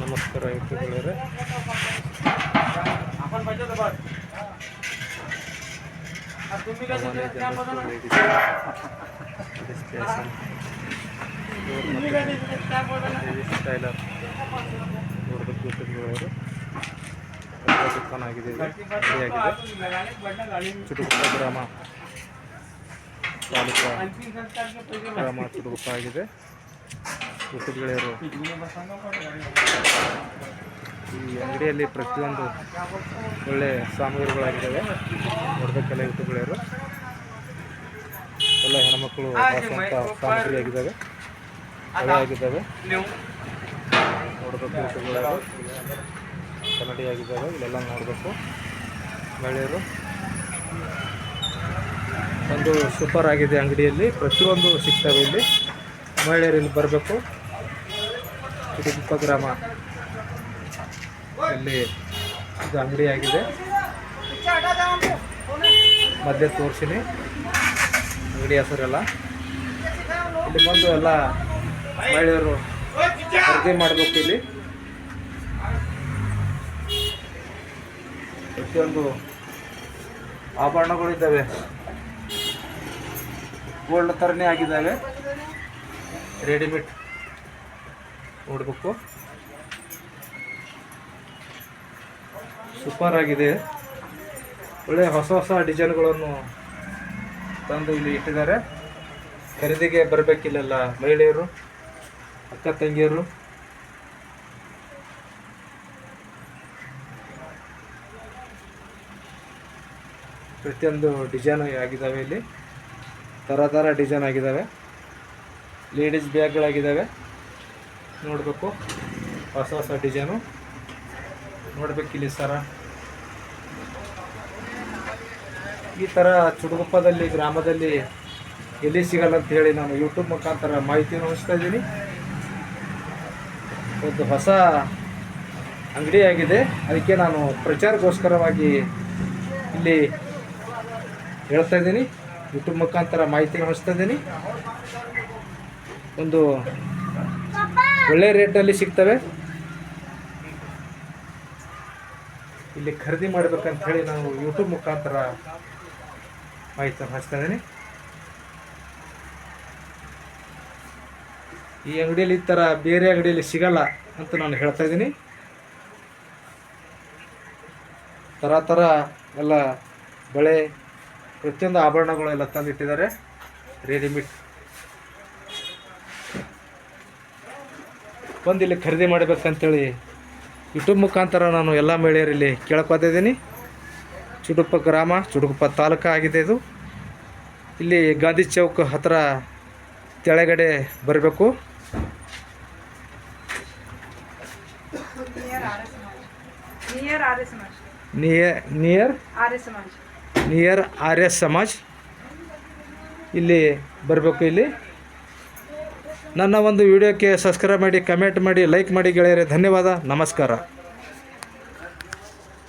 ನಮಸ್ಕಾರ ಯೂಟ್ಯೂಬ್ಗಳೇ ಟೈಲರ್ ನೋಡ್ಬೇಕು ಯೂಟ್ಯೂಬ್ಗಳವರು ದುಕಾನ್ ಆಗಿದೆ ಚುಟುಗುಪ್ಪ ಗ್ರಾಮ ತಾಲೂಕು ಗ್ರಾಮ ಚುಟುಗುಪ್ಪ ಆಗಿದೆ. ಯುವಕಗಳವರು ಈ ಅಂಗಡಿಯಲ್ಲಿ ಪ್ರತಿಯೊಂದು ಒಳ್ಳೆ ಸಾಮಗ್ರಿಗಳಾಗಿದ್ದಾವೆ. ನೋಡಬೇಕೆಲ್ಲ ಯುವಕಗಳವರು ಎಲ್ಲ ಹೆಣ್ಮಕ್ಳು ಬಳಸುವಂಥ ಸಾಮಗ್ರಿ ಆಗಿದ್ದಾವೆ ನೋಡಬೇಕು ಕನ್ನಡಿ ಆಗಿದ್ದಾವೆ ಇಲ್ಲೆಲ್ಲ ನೋಡಬೇಕು. ಮಹಿಳೆಯರು. ಒಂದು ಸೂಪರ್ ಆಗಿದೆ ಅಂಗಡಿಯಲ್ಲಿ. ಪ್ರತಿಯೊಂದು ಸಿಗ್ತವೆ ಇಲ್ಲಿ. ಮಹಿಳೆಯರು ಇಲ್ಲಿ ಬರಬೇಕು. ಕುಟುಂಬ ಗ್ರಾಮ ಇಲ್ಲಿ ಇದು ಅಂಗಡಿಯಾಗಿದೆ. ಮಧ್ಯೆ ತೋರಿಸಿನಿ. ಅಂಗಡಿ ಹೆಸರೆಲ್ಲ. ಇಲ್ಲಿ ಬಂದು ಎಲ್ಲ ಮಹಿಳೆಯರು ಖರೀದಿ ಮಾಡಬೇಕು ಇಲ್ಲಿ. ಪ್ರತಿಯೊಂದು ಆಭರಣಗಳು ಇದ್ದಾವೆ. ಗೋಲ್ಡ್ ಥರನೇ ಆಗಿದ್ದಾವೆ. ರೆಡಿಮೇಡ್ ನೋಡಬೇಕು. ಸೂಪರ್ ಆಗಿದೆ. ಒಳ್ಳೆ ಹೊಸ ಹೊಸ ಡಿಸೈನ್ಗಳನ್ನು ತಂದು ಇಲ್ಲಿ ಇಟ್ಟಿದ್ದಾರೆ. ಖರೀದಿಗೆ ಬರಬೇಕಿಲ್ಲ ಮಹಿಳೆಯರು, ಅಕ್ಕ ತಂಗಿಯರು. ಪ್ರತಿಯೊಂದು ಡಿಸೈನ್ ಆಗಿದ್ದಾವೆ ಇಲ್ಲಿ. ಥರ ಥರ ಡಿಸೈನ್ ಆಗಿದ್ದಾವೆ. ಲೇಡೀಸ್ ಬ್ಯಾಗ್ಗಳಾಗಿದ್ದಾವೆ ನೋಡಬೇಕು. ಹೊಸ ಹೊಸ ಡಿಸೈನು. ನೋಡ್ಬೇಕಿಲ್ಲಿ ಸರ. ಈ ಥರ ಚುಡುಗುಪ್ಪದಲ್ಲಿ ಗ್ರಾಮದಲ್ಲಿ ಎಲ್ಲಿ ಸಿಗಲ್ಲ ಅಂತ ಹೇಳಿ ನಾನು ಯೂಟ್ಯೂಬ್ ಮುಖಾಂತರ ಮಾಹಿತಿಯನ್ನು ಹಂಚ್ತಾ ಇದ್ದೀನಿ. ಒಂದು ಹೊಸ ಅಂಗಡಿಯಾಗಿದೆ ಅದಕ್ಕೆ ನಾನು ಪ್ರಚಾರಗೋಸ್ಕರವಾಗಿ ಇಲ್ಲಿ ಹೇಳ್ತಾ ಇದ್ದೀನಿ. ಯೂಟ್ಯೂಬ್ ಮುಖಾಂತರ ಮಾಹಿತಿಯನ್ನು ಹಂಚ್ತಾ ಇದ್ದೀನಿ. ಒಂದು ಒಳ್ಳೆ ರೇಟ್ನಲ್ಲಿ ಸಿಗ್ತವೆ. ಇಲ್ಲಿ ಖರೀದಿ ಮಾಡಬೇಕಂತ ಹೇಳಿ ನಾವು ಯೂಟ್ಯೂಬ್ ಮುಖಾಂತರ ಮಾಹಿತಿ ಹಚ್ತಾ ಇದ್ದೀನಿ ಈ ಅಂಗಡಿಯಲ್ಲಿ ಈ ಥರ ಬೇರೆ ಅಂಗಡಿಯಲ್ಲಿ ಸಿಗಲ್ಲ ಅಂತ ನಾನು ಹೇಳ್ತಾ ಇದ್ದೀನಿ. ಥರ ಥರ ಎಲ್ಲ ಬಳೆ, ಪ್ರತಿಯೊಂದು ಆಭರಣಗಳು ಎಲ್ಲ ತಂದಿಟ್ಟಿದ್ದಾರೆ. ರೆಡಿಮೇಡ್ ಬಂದು ಇಲ್ಲಿ ಖರೀದಿ ಮಾಡಬೇಕಂತೇಳಿ ಯೂಟ್ಯೂಬ್ ಮುಖಾಂತರ ನಾನು ಎಲ್ಲ ಮಹಿಳೆಯರಲ್ಲಿ ಕೇಳ್ಕೊತಾ ಇದ್ದೀನಿ. ಚುಡುಪ ಗ್ರಾಮ ಚುಡುಕುಪ್ಪ ತಾಲೂಕು ಆಗಿದೆ ಇದು. ಇಲ್ಲಿ ಗಾಂಧಿ ಚೌಕ್ ಹತ್ತಿರ ತೆಳಗಡೆ ಬರಬೇಕು. Near near near Arya Samaj near R S Samaj ಇಲ್ಲಿ ಬರಬೇಕು ಇಲ್ಲಿ. ನನ್ನ ಒಂದು ವಿಡಿಯೋಕ್ಕೆ ಸಬ್ಸ್ಕ್ರೈಬ್ ಮಾಡಿ ಕಮೆಂಟ್ ಮಾಡಿ ಲೈಕ್ ಮಾಡಿ ಗೆಳೆಯರೆ ಧನ್ಯವಾದ ನಮಸ್ಕಾರ.